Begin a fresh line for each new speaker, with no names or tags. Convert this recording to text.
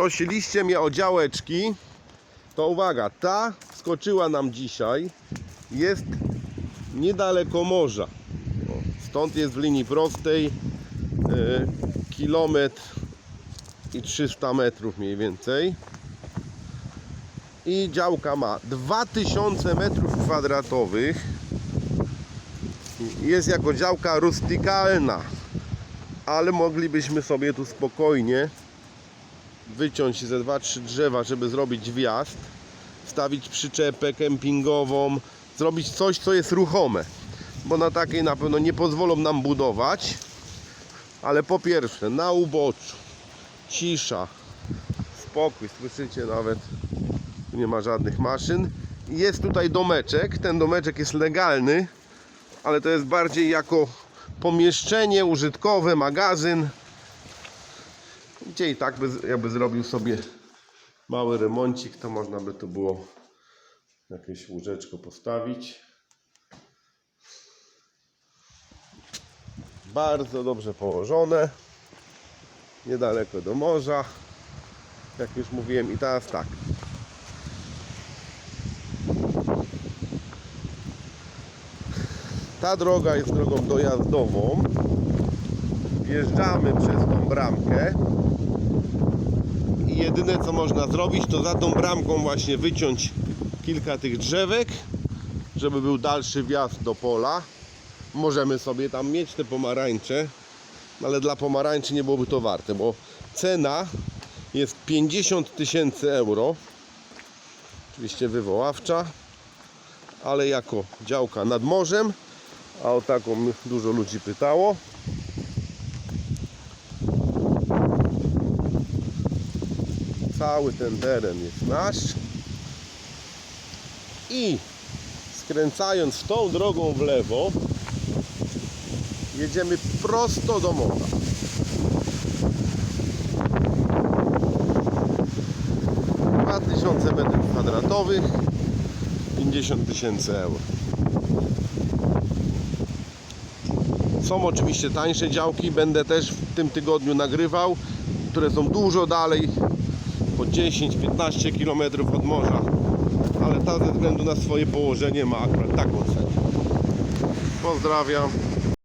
Prosiliście mnie o działeczki. To uwaga, ta skoczyła nam dzisiaj. Jest niedaleko morza. Stąd jest w linii prostej e, kilometr i 300 metrów mniej więcej. I działka ma 2000 metrów kwadratowych. Jest jako działka rustykalna, ale moglibyśmy sobie tu spokojnie wyciąć ze 2-3 drzewa, żeby zrobić wjazd, stawić przyczepę kempingową, zrobić coś, co jest ruchome, bo na takiej na pewno nie pozwolą nam budować, ale po pierwsze na uboczu cisza, spokój, słyszycie nawet, tu nie ma żadnych maszyn. Jest tutaj domeczek, ten domeczek jest legalny, ale to jest bardziej jako pomieszczenie użytkowe, magazyn, gdzie i tak by, jakby zrobił sobie mały remoncik, to można by tu było jakieś łóżeczko postawić. Bardzo dobrze położone. Niedaleko do morza. Jak już mówiłem i teraz tak. Ta droga jest drogą dojazdową. Wjeżdżamy przez tą bramkę. I jedyne co można zrobić to za tą bramką właśnie wyciąć kilka tych drzewek żeby był dalszy wjazd do pola. Możemy sobie tam mieć te pomarańcze ale dla pomarańczy nie byłoby to warte bo cena jest 50 tysięcy euro. Oczywiście wywoławcza ale jako działka nad morzem. A o taką dużo ludzi pytało cały ten teren jest nasz. I skręcając tą drogą w lewo jedziemy prosto do morza. Tysiące metrów kwadratowych 50 tysięcy euro. Są oczywiście tańsze działki będę też w tym tygodniu nagrywał które są dużo dalej po 10-15 km od morza. Ale ta ze względu na swoje położenie ma akurat taką cenę. Pozdrawiam